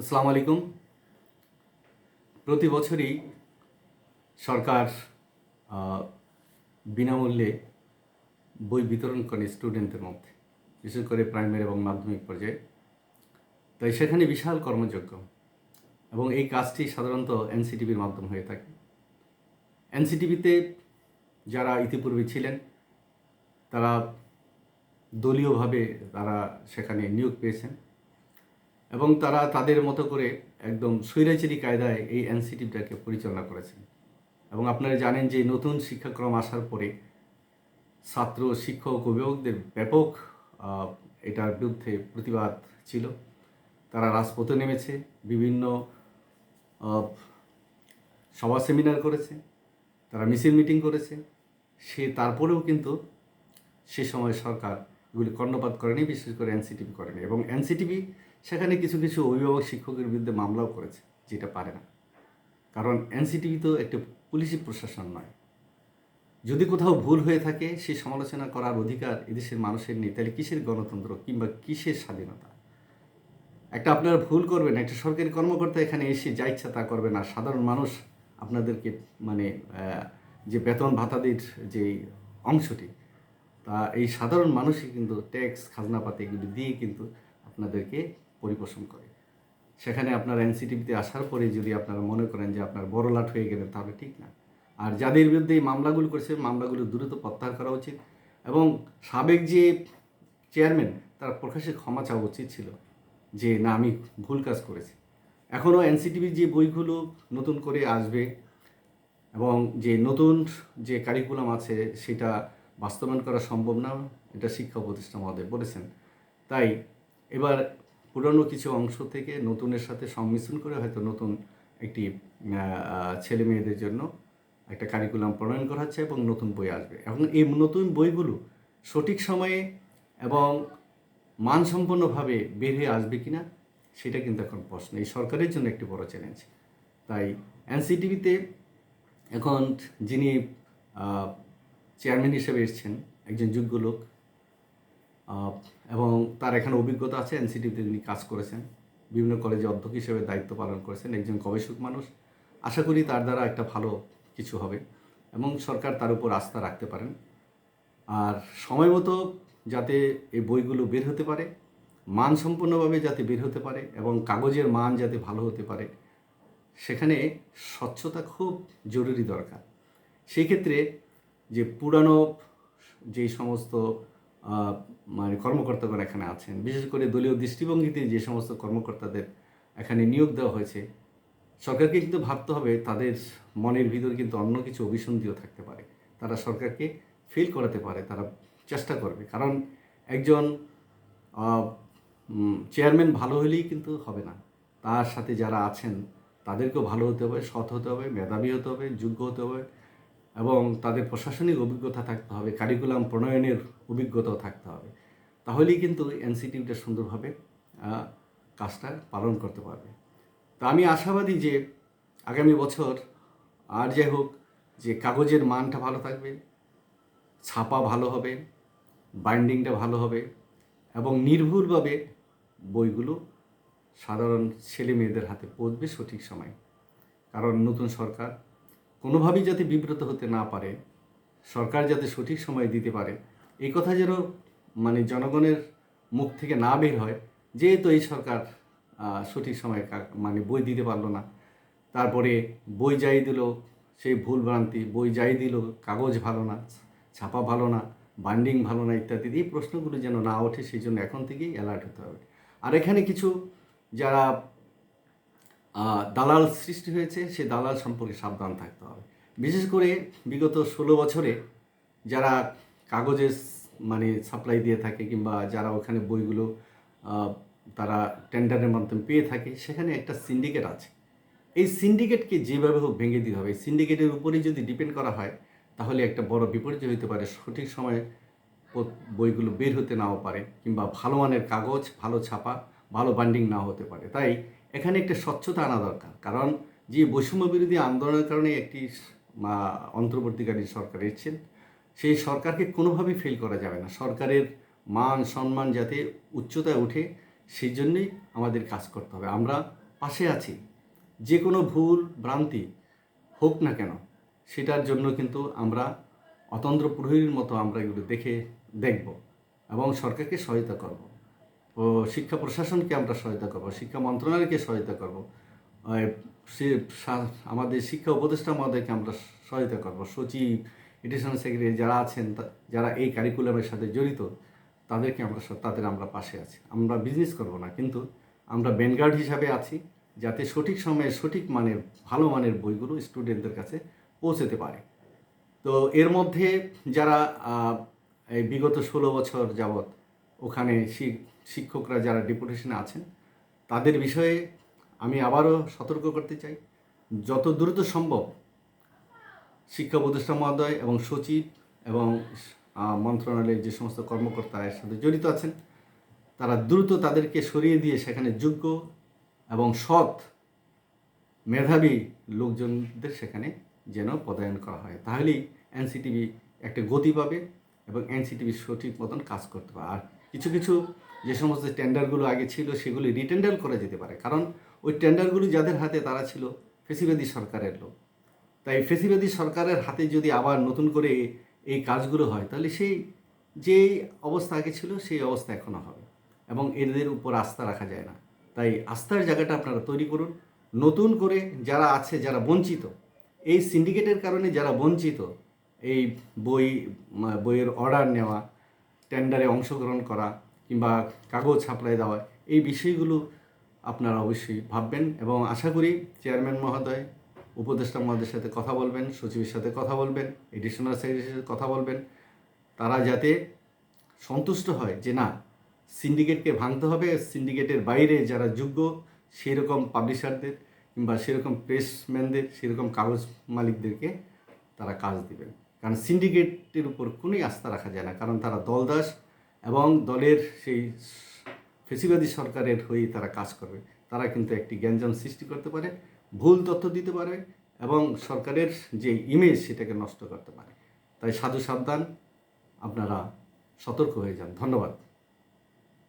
আসসালামু আলাইকুম। প্রতি বছরই সরকার বিনামূল্যে বই বিতরণ করে স্টুডেন্টদের মধ্যে, বিশেষ করে প্রাইমারি এবং মাধ্যমিক পর্যায়ে। তাই সেখানে বিশাল কর্মযোগ্য এবং এই কাজটি সাধারণত এনসিটিভির মাধ্যমে হয়ে থাকে। এনসিটিভিতে যারা ইতিপূর্বে ছিলেন, তারা দলীয়ভাবে তারা সেখানে নিয়োগ পেয়েছেন। এবং তারা তাদের মতো করে একদম স্বৈরাচারী কায়দায় এই এনসিটিভটাকে পরিচালনা করেছেন। এবং আপনারা জানেন যে নতুন শিক্ষাক্রম আসার পরে ছাত্র, শিক্ষক, অভিভাবকদের ব্যাপক এটার বিরুদ্ধে প্রতিবাদ ছিল। তারা রাজপথে নেমেছে, বিভিন্ন সভা সেমিনার করেছে, তারা মিছিল মিটিং করেছে। সে তারপরেও কিন্তু সে সময় সরকার এগুলি কর্ণপাত করেনি, বিশেষ করে এনসিটিভি করেনি। এবং এনসিটিভি সেখানে কিছু কিছু অভিভাবক শিক্ষকের বিরুদ্ধে মামলাও করেছে, যেটা পারে না। কারণ এনসিটিভি তো একটা পুলিশি প্রশাসন নয়। যদি কোথাও ভুল হয়ে থাকে সেই সমালোচনা করার অধিকার এদেশের মানুষের নেই, তাহলে কিসের গণতন্ত্র কিংবা কিসের স্বাধীনতা? একটা আপনারা ভুল করবেন, একটা সরকারি কর্মকর্তা এখানে এসে যা ইচ্ছা তা করবে না সাধারণ মানুষ আপনাদেরকে মানে যে বেতন ভাতাদের যে অংশটি তা এই সাধারণ মানুষই কিন্তু ট্যাক্স, খাজনাপাতি এগুলি দিয়ে কিন্তু আপনাদেরকে পরিপোষণ করে। সেখানে আপনার এনসিটিভিতে আসার পরে যদি আপনারা মনে করেন যে আপনার বড় লাট হয়ে গেলেন, তাহলে ঠিক না। আর যাদের বিরুদ্ধে এই মামলাগুলো করেছে, মামলাগুলো দ্রুত প্রত্যাহার করা উচিত এবং সাবেক যে চেয়ারম্যান, তার প্রকাশ্যে ক্ষমা চাওয়া উচিত ছিল যে, না, আমি ভুল কাজ করেছি। এখনও এনসিটিভির যে বইগুলো নতুন করে আসবে এবং যে নতুন যে কারিকুলাম আছে, সেটা বাস্তবায়ন করা সম্ভব না, এটা শিক্ষা প্রতিষ্ঠান মহোদয় বলেছেন। তাই এবার পুরনো কিছু অংশ থেকে নতুনের সাথে সংমিশ্রণ করে হয়তো নতুন একটি ছেলে মেয়েদের জন্য একটা কারিকুলাম প্রণয়ন করা হচ্ছে এবং নতুন বই আসবে। এখন এই নতুন বইগুলো সঠিক সময়ে এবং মানসম্পন্নভাবে বের হয়ে আসবে কিনা, সেটা কিন্তু এখন প্রশ্ন। এই সরকারের জন্য একটি বড় চ্যালেঞ্জ তাই এনসিটিভিতে এখন যিনি চেয়ারম্যান হিসেবে এসেছেন, একজন যোগ্য লোক। এবং তার এখানে অভিজ্ঞতা আছে এনসিটিভিতে তিনি কাজ করেছেন। বিভিন্ন কলেজে অধ্যক্ষ হিসেবে দায়িত্ব পালন করেছেন, একজন গবেষক মানুষ। আশা করি তার দ্বারা একটা ভালো কিছু হবে এবং সরকার তার উপর আস্থা রাখতে পারেন। আর সময় মতো যাতে এই বইগুলো বের হতে পারে, মানসম্পন্নভাবে যাতে বের হতে পারে এবং কাগজের মান যাতে ভালো হতে পারে, সেখানে স্বচ্ছতা খুব জরুরি দরকার। সেই ক্ষেত্রে যে পুরানো যেই সমস্ত মানে কর্মকর্তাগণ এখানে আছেন, বিশেষ করে দলীয় দৃষ্টিভঙ্গিতে যে সমস্ত কর্মকর্তাদের এখানে নিয়োগ দেওয়া হয়েছে, সরকারকে কিন্তু ভাবতে হবে তাদের মনের ভিতর কিন্তু অন্য কিছু অভিসন্ধিও থাকতে পারে। তারা সরকারকে ফেল করাতে পারে, তারা চেষ্টা করবে। কারণ একজন চেয়ারম্যান ভালো হলেই কিন্তু হবে না। তার সাথে যারা আছেন, তাদেরকেও ভালো হতে হবে, সৎ হতে হবে, মেধাবী হতে হবে, যোগ্য হতে হবে। এবং তাদের প্রশাসনিক অভিজ্ঞতা থাকতে হবে কারিকুলাম প্রণয়নের অভিজ্ঞতাও থাকতে হবে। তাহলেই কিন্তু এনসিটিভিটা সুন্দরভাবে কাজটা পালন করতে পারবে। তো আমি আশাবাদী যে আগামী বছর আর যাই হোক, যে কাগজের মানটা ভালো থাকবে, ছাপা ভালো হবে বাইন্ডিংটা ভালো হবে এবং নির্ভুলভাবে বইগুলো সাধারণ ছেলে মেয়েদের হাতে পৌঁছবে সঠিক সময়। কারণ নতুন সরকার কোনোভাবেই যাতে বিব্রত হতে না পারে, সরকার যাতে সঠিক সময় দিতে পারে, এই কথা যেন মানে জনগণের মুখ থেকে না বের হয়, যেহেতু এই সরকার সঠিক সময়ে মানে বই দিতে পারল না। তারপরে বই যাই দিল, সেই ভুল ভ্রান্তি, বই যাই দিল, কাগজ ভালো না, ছাপা ভালো না বান্ডিং ভালো না ইত্যাদি, এই প্রশ্নগুলো যেন না ওঠে, সেই জন্য এখন থেকেই অ্যালার্ট হতে হবে। আর এখানে কিছু যারা দালাল সৃষ্টি হয়েছে, সে দালাল সম্পর্কে সাবধান থাকতে হবে। বিশেষ করে বিগত ষোলো বছরে যারা কাগজের মানে সাপ্লাই দিয়ে থাকে কিংবা যারা ওখানে বইগুলো তারা টেন্ডারের মাধ্যমে পেয়ে থাকে, সেখানে একটা সিন্ডিকেট আছে। এই সিন্ডিকেটকে যেভাবে হোক ভেঙে দিতে হবে। সিন্ডিকেটের উপরেই যদি ডিপেন্ড করা হয়, তাহলে একটা বড় বিপর্যয় হতে পারে। সঠিক সময়ে বইগুলো বের হতে নাও পারে, কিংবা ভালো মানের কাগজ, ভালো ছাপা, ভালো বান্ডিং নাও হতে পারে। তাই এখানে একটা স্বচ্ছতা আনা দরকার। কারণ যে বৈষম্য বিরোধী আন্দোলনের কারণে একটি অন্তর্বর্তীকালীন সরকার এসেছেন, সেই সরকারকে কোনোভাবেই ফেল করা যাবে না। সরকারের মান, সম্মান যাতে উচ্চতায় ওঠে, সেই জন্যই আমাদের কাজ করতে হবে। আমরা পাশে আছি। যে কোনো ভুল, ভ্রান্তি হোক না কেন, সেটার জন্য কিন্তু আমরা অতন্ত্র প্রহরীর মতো আমরা এগুলো দেখে দেখব এবং সরকারকে সহায়তা করব। শিক্ষা প্রশাসনকে আমরা সহায়তা করব, শিক্ষা মন্ত্রণালয়কে সহায়তা করব সে আমাদের শিক্ষা উপদেষ্টা মহোদয়কে আমরা সহায়তা করব, সচিব এডিশনাল সেক্রেটারি যারা আছেন যারা এই কারিকুলামের সাথে জড়িত, তাদেরকে আমরা তাদের আমরা পাশে আছি। আমরা বিজনেস করব না, কিন্তু আমরা ব্যানগার্ড হিসাবে আছি, যাতে সঠিক সময়ে সঠিক মানের, ভালো মানের বইগুলো স্টুডেন্টদের কাছে পৌঁছতে পারে। তো এর মধ্যে যারা এই বিগত ষোলো বছর যাবৎ ওখানে শিক্ষকরা যারা ডেপুটেশনে আছেন, তাদের বিষয়ে আমি আবারও সতর্ক করতে চাই। যত দ্রুত সম্ভব শিক্ষা উপদেষ্টা মহোদয় এবং সচিব এবং মন্ত্রণালয়ের যে সমস্ত কর্মকর্তা এর সাথে জড়িত আছেন, তারা দ্রুত তাদেরকে সরিয়ে দিয়ে সেখানে যোগ্য এবং সৎ মেধাবী লোকজনদের সেখানে যেন পদায়ন করা হয়। তাহলেই এনসিটিভি একটা গতি পাবে এবং এনসিটিভি সঠিক মতন কাজ করতে পারে আর কিছু কিছু যে সমস্ত টেন্ডারগুলো আগে ছিল সেগুলি রিটেন্ডার করা যেতে পারে। কারণ ওই টেন্ডারগুলি যাদের হাতে তারা ছিল ফেসিবাদী সরকারের লোক। তাই ফেসিবাদী সরকারের হাতে যদি আবার নতুন করে এই কাজগুলো হয়, তাহলে সেই যে অবস্থা আগে ছিল সেই অবস্থা এখনও হবে এবং এদের উপর আস্থা রাখা যায় না। তাই আস্থার জায়গাটা আপনারা তৈরি করুন। নতুন করে যারা আছে, যারা বঞ্চিত, এই সিন্ডিকেটের কারণে যারা বঞ্চিত, এই বই, বইয়ের অর্ডার নেওয়া টেন্ডারে অংশগ্রহণ করা কিংবা কাগজ সাপ্লাই দেওয়া এই বিষয়গুলো আপনারা অবশ্যই ভাববেন এবং আশা করি চেয়ারম্যান মহোদয়, উপদেষ্টা মহোদয়ের সাথে কথা বলবেন, সচিবের সাথে কথা বলবেন, এডিশনাল সেক্রেটারির সাথে কথা বলবেন। তারা যাতে সন্তুষ্ট হয় যে না, সিন্ডিকেটকে ভাঙতে হবে, সিন্ডিকেটের বাইরে যারা যোগ্য সেরকম পাবলিশারদের কিংবা সেরকম প্রেসম্যানদের, সেরকম কাগজ মালিকদেরকে তারা কাজ দিবেন। কারণ সিন্ডিকেটের উপর কোনোই আস্থা রাখা যায় না, কারণ তারা দলদাস এবং দলের সেই ফেসিবাদী সরকারের হয়ে তারা কাজ করবে। তারা কিন্তু একটি গ্যাঞ্জাম সৃষ্টি করতে পারে, ভুল তথ্য দিতে পারে এবং সরকারের যে ইমেজ সেটাকে নষ্ট করতে পারে। তাই সাধু সাবধান, আপনারা সতর্ক হয়ে যান। ধন্যবাদ।